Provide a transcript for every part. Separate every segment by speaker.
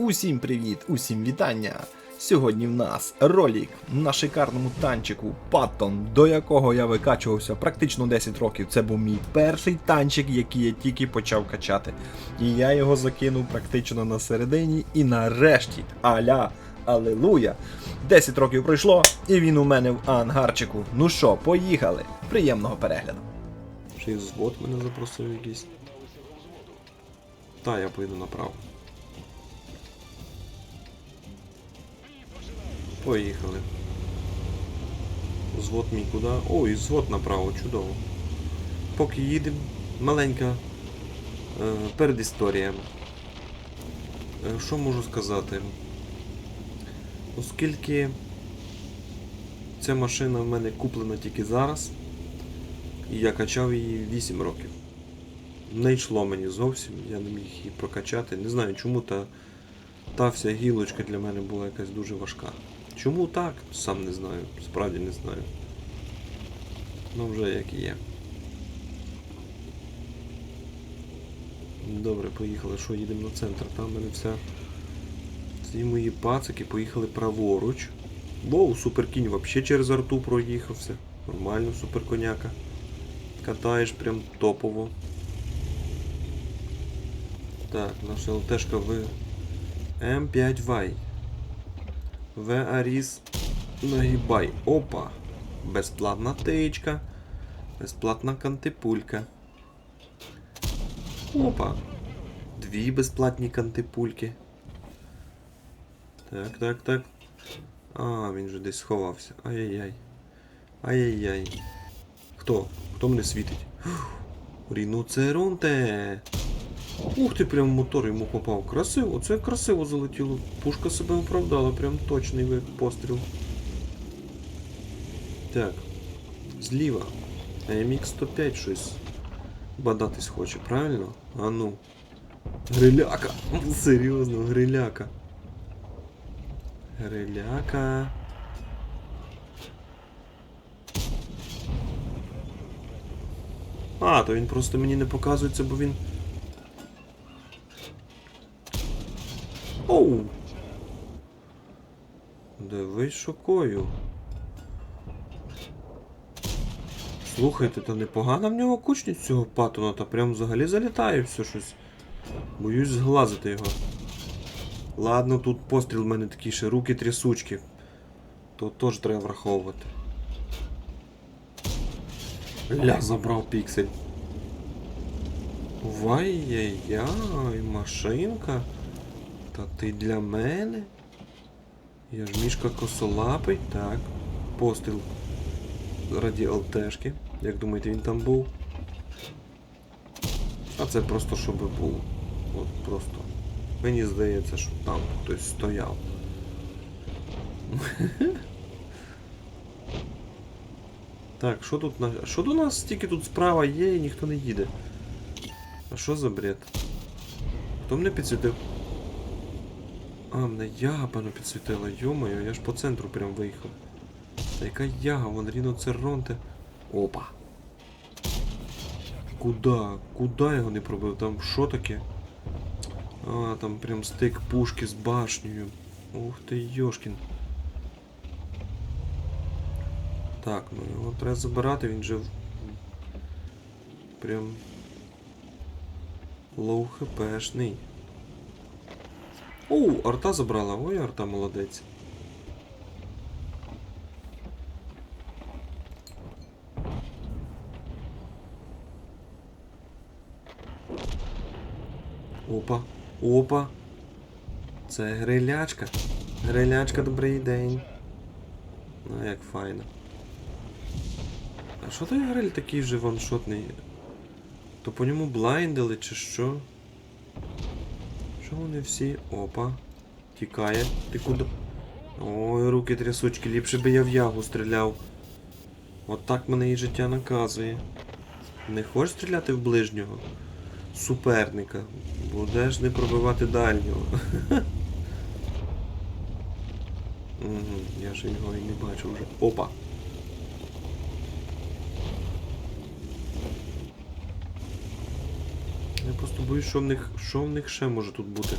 Speaker 1: Усім привіт, усім вітання! Сьогодні в нас ролик на шикарному танчику Паттон, до якого я викачувався практично 10 років. Це був мій перший танчик, який я тільки почав качати. І я його закинув практично на середині. І нарешті, аля, алелуя! 10 років пройшло, і він у мене в ангарчику. Ну що, поїхали! Приємного перегляду!
Speaker 2: Ще й звод мене запросив якийсь. Та, я поїду направо. Поїхали. Звод мій куди? Ой, звод направо, чудово. Поки їдемо, маленька е, передісторія. Е, що можу сказати? Оскільки ця машина в мене куплена тільки зараз, і я качав її 8 років. Не йшло мені зовсім, я не міг її прокачати. Не знаю чому та, та вся гілочка для мене була якась дуже важка. Чому так? Сам не знаю. Справді не знаю. Ну вже як і є. Добре, поїхали. Що, їдемо на центр? Там в мене вся. Ці мої пацики поїхали праворуч. Воу, суперкінь взагалі через арту проїхався. Нормально, суперконяка. Катаєш прям топово. Так, наша ЛТшка в М5Y. В Аріс нагибай. Опа! Безплатна тичка. Безплатна кантипулька. Опа. Дві безплатні кантипульки. Так, так, так. А, він же десь сховався. Ай-яй-яй. Ай-яй-яй. Хто? Хто мене світить? Ріноцеронте! Ух ти, прям мотор йому попав. Красиво, це красиво залетіло. Пушка себе оправдала, прям точний постріл. Так. Зліва. MX-105 щось бадатись хоче, правильно? А ну. Гриляка! Серйозно, гриляка. Гриляка. А, то він просто мені не показується, бо він. Оу! Дивись шокою. Слухайте, та непогана в нього кучність цього патона, та прям взагалі залітає все щось. Боюсь зглазити його. Ладно, тут постріл в мене такий ще руки трясучки. То теж треба враховувати. Ля, забрав піксель. Вай-яй-яй, машинка. Та ти для мене? Я ж мішка косолапий. Так. Постріл раді ЛТшки. Як думаєте, він там був? А це просто щоб був. От просто. Мені здається, що там хтось стояв. Так, що тут на. Що до нас стільки тут справа є і ніхто не їде? А що за бред? Хто мене підсвітив? А, мене яга певно підсвітила, йомаю, я ж по центру прям виїхав. Та яка яга, вон ріноцеронте. Опа. Куда? Куда його не пробив? Там що таке? А, там прям стик пушки з башнею. Ух ти, Йошкін. Так, ну його треба забирати, він же прям лоу хпшний. Оу, арта забрала. Ой, арта молодець. Опа, опа. Це грилячка. Грилячка, добрий день. Ну, як файно. А що той гриль такий же ваншотний? То по ньому блайндили чи що? Що вони всі? Опа. Тікає. Ти куди? Ой, руки трясучки, ліпше би я в ягу стріляв. От так мене і життя наказує. Не хочеш стріляти в ближнього? Суперника. Будеш не пробивати дальнього. Я ж його і не бачу вже. Опа. Просто боюсь, що в них, що в них ще може тут бути.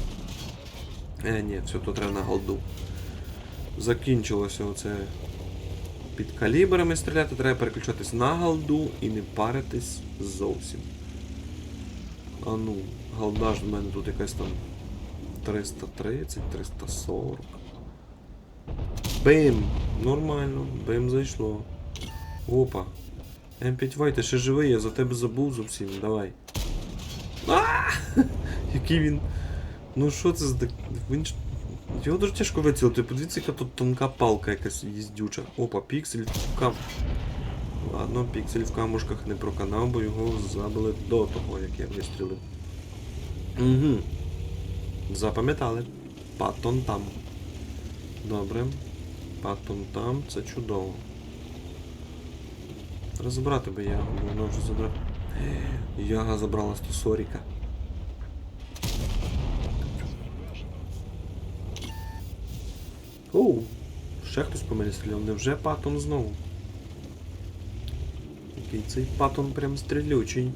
Speaker 2: Е, ні, все, то треба на голду. Закінчилося оце. Під калібрами стріляти, треба переключатись на голду і не паритись зовсім. А ну, голда ж в мене тут якась там 330, 340. Бим! Нормально, бим зайшло. Опа. М5 Вай, ти ще живий, я за тебе забув зовсім, давай. Який він. Ну що це за. Він. Його дуже тяжко вицілити. Подивіться, яка тут тонка палка якась їздюча. Опа, піксель в кам. Ладно, піксель в камушках не проканав, бо його забили до того, як я вистрілив. Угу. Запам'ятали. Паттон там. Добре. Паттон там, це чудово. Розбирати би ягу, бо вона вже забрала. Яга забрала 140. Оу, ще хтось по мені стріляв. Невже патон знову? Який цей патон прям стрілючий.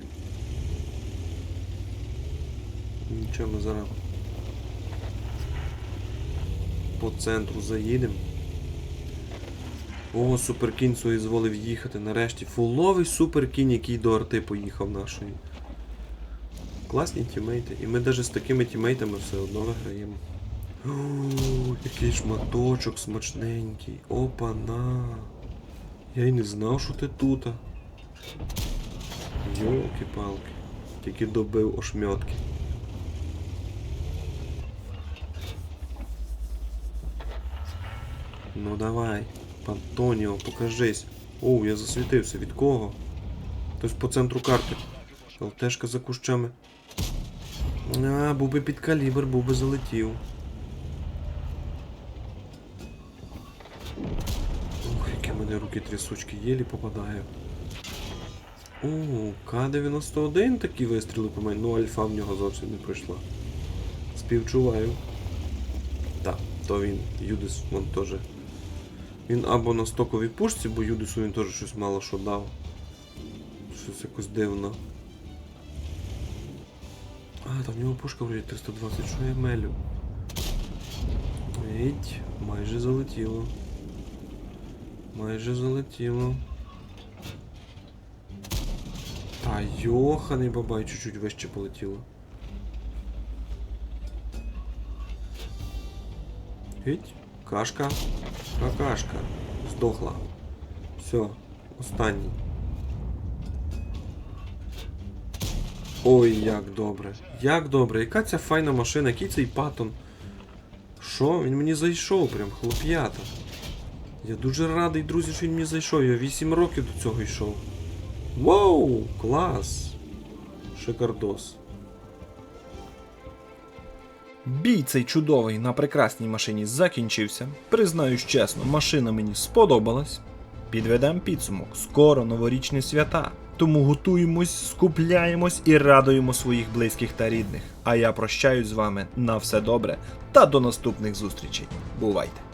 Speaker 2: Нічого, ми зараз по центру заїдемо. О, суперкінь зволив їхати нарешті. Фуловий суперкінь, який до арти поїхав нашої. Класні тімейти. І ми навіть з такими тімейтами все одно виграємо. О, який шматочок смачненький. Опа-на. Я й не знав, що ти тут. Йолки-палки. Тільки добив ошмьотки. Ну давай, Пантоніо, покажись. Оу, я засвітився. Від кого? Хтось по центру карти. ЛТшка за кущами. А, був би під калібр, був би залетів. Ух, які в мене руки трясучки, єлі попадаю. О, К-91 такі вистріли по мене. Ну, альфа в нього зовсім не пройшла. Співчуваю. Так, то він, Юдис, вон теж. Він або на стоковій пушці, бо Юдису він теж щось мало що дав. Щось якось дивно. А, там в нього пушка вроді 320, що я мелю? Еть, майже залетіло. Майже залетіло. Та йоханий бабай, чуть-чуть вище полетіло. Геть, кашка, какашка, здохла. Все, останній. Ой, як добре. Як добре. Яка ця файна машина, який цей патон. Що? Він мені зайшов, прям хлоп'ята. Я дуже радий, друзі, що він мені зайшов. Я 8 років до цього йшов. Вау! Клас! Шикардос.
Speaker 1: Бій цей чудовий на прекрасній машині закінчився. Признаюсь чесно, машина мені сподобалась. Підведемо підсумок. Скоро новорічні свята. Тому готуємось, скупляємось і радуємо своїх близьких та рідних. А я прощаюсь з вами на все добре та до наступних зустрічей. Бувайте!